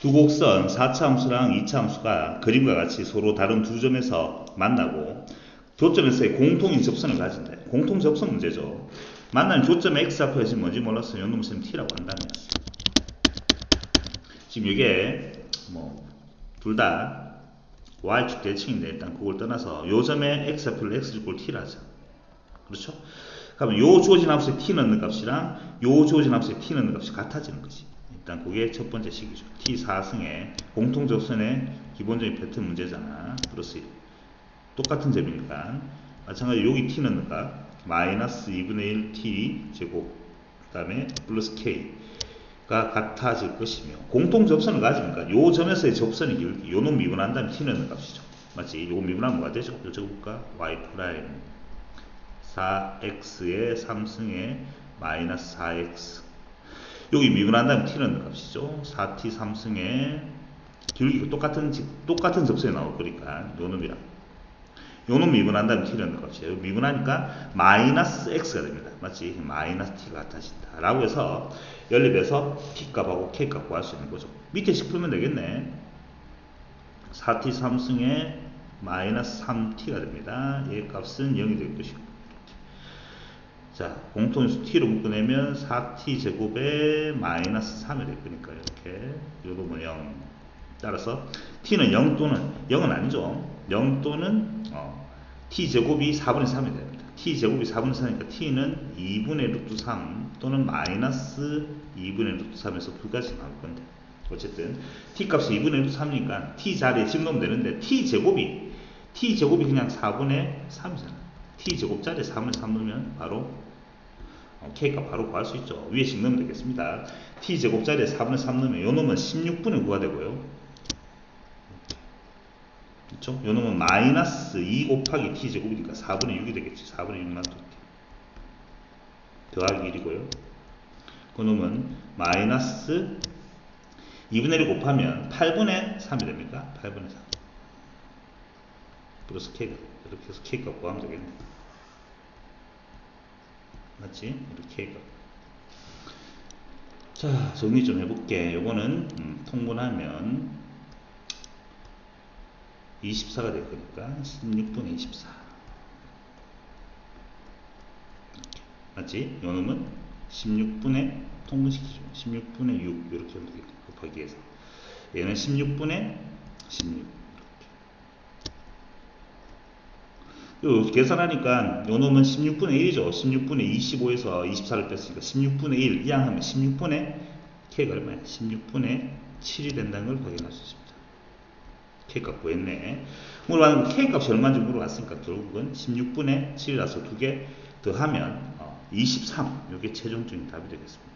두 곡선 4차 함수랑 2차 함수가 그림과 같이 서로 다른 두 점에서 만나고 교점에서의 공통인 접선을 가진다. 공통 접선 문제죠. 만나는 교점의 x 앞에 지금 뭔지 몰랐어요. 요놈 쌤 t라고 한다면 지금 이게 뭐 둘 다 y축 대칭인데 일단 그걸 떠나서 요 점에 x 앞을 x 꼴 t라 하죠. 그렇죠? 그러면 요 주어진 함수의 t 넣는 값이랑 요 주어진 함수의 t 넣는 값이 같아지는 거지. 일단 그게 첫 번째 식이죠. t 4승의 공통 접선의 기본적인 패턴 문제잖아. 플러스 1. 똑같은 점이니까 마찬가지로 여기 t 넣는 값 마이너스 2분의 1 t 제곱 그 다음에 플러스 k가 같아질 것이며 공통 접선을 가지니까 요 점에서의 접선의 기울기 요놈 미분한 다음에 t 넣는 값이죠. 맞지? 요거 미분하면 뭐가 되죠? 요 적어볼까? y 프라임 4x의 3승의 마이너스 4x 여기 미분한 다음에 t는 값이죠. 4t 3승의 기울기가 똑같은 똑같은 접선에 나올 거니까 요 놈이랑 요 놈 미분한 다음에 t는 값이에요. 미분하니까 마이너스 x가 됩니다. 맞지? 마이너스 t가 같아진다 라고 해서 연립해서 t 값하고 k 값 구할 수 있는 거죠. 밑에 식 풀면 되겠네. 4t 3승의 마이너스 3t가 됩니다. 얘 값은 0이 될 것이고 자, 공통인수 t로 묶어내면 4t 제곱에 마이너스 3이 될 거니까 이렇게 요놈은 0 따라서 t는 0 또는 0은 아니죠. 0 또는 어, t 제곱이 4분의 3이 됩니다. T 제곱이 4분의 3이니까 t는 2분의 루트 3 또는 마이너스 2분의 루트 3에서 두 가지 나올 건데. 어쨌든 t 값이 2분의 루트 3이니까 t 자리에 집넣으면 되는데 t 제곱이 t 제곱이 그냥 4분의 3이잖아 t 제곱 자리에 3분의 3 넣으면 바로 어, K값 바로 구할 수 있죠. 위에 식 넣으면 되겠습니다. T제곱자리에 4분의 3 넣으면 요 놈은 16분의 9가 되고요. 그렇죠? 요 놈은 마이너스 2 곱하기 T제곱이니까 4분의 6이 되겠지. 4분의 6만 두 더하기 1이고요. 그 놈은 마이너스 2분의 1 곱하면 8분의 3이 됩니까? 8분의 3. 플러스 K가. 이렇게 해서 K값 구하면 되겠네. 맞지? 이렇게. 자, 정리 좀 해볼게. 요거는 음, 통분하면 24가 될 거니까 16분의 24. 이렇게. 맞지? 요 놈은 16분의 통분시키죠. 16분의 6 이렇게. 곱하기 해서. 얘는 16분의 16. 요 계산하니까 요 놈은 16분의 1이죠. 16분의 25에서 24를 뺐으니까 16분의 1 이항 하면 16분의 k가 얼마야? 16분의 7이 된다는 걸 확인할 수 있습니다. k값 구했네. 물어봤는데 k값이 얼마인지 물어봤으니까 결국은 16분의 7이라서 두 개 더하면 23. 이게 최종적인 답이 되겠습니다.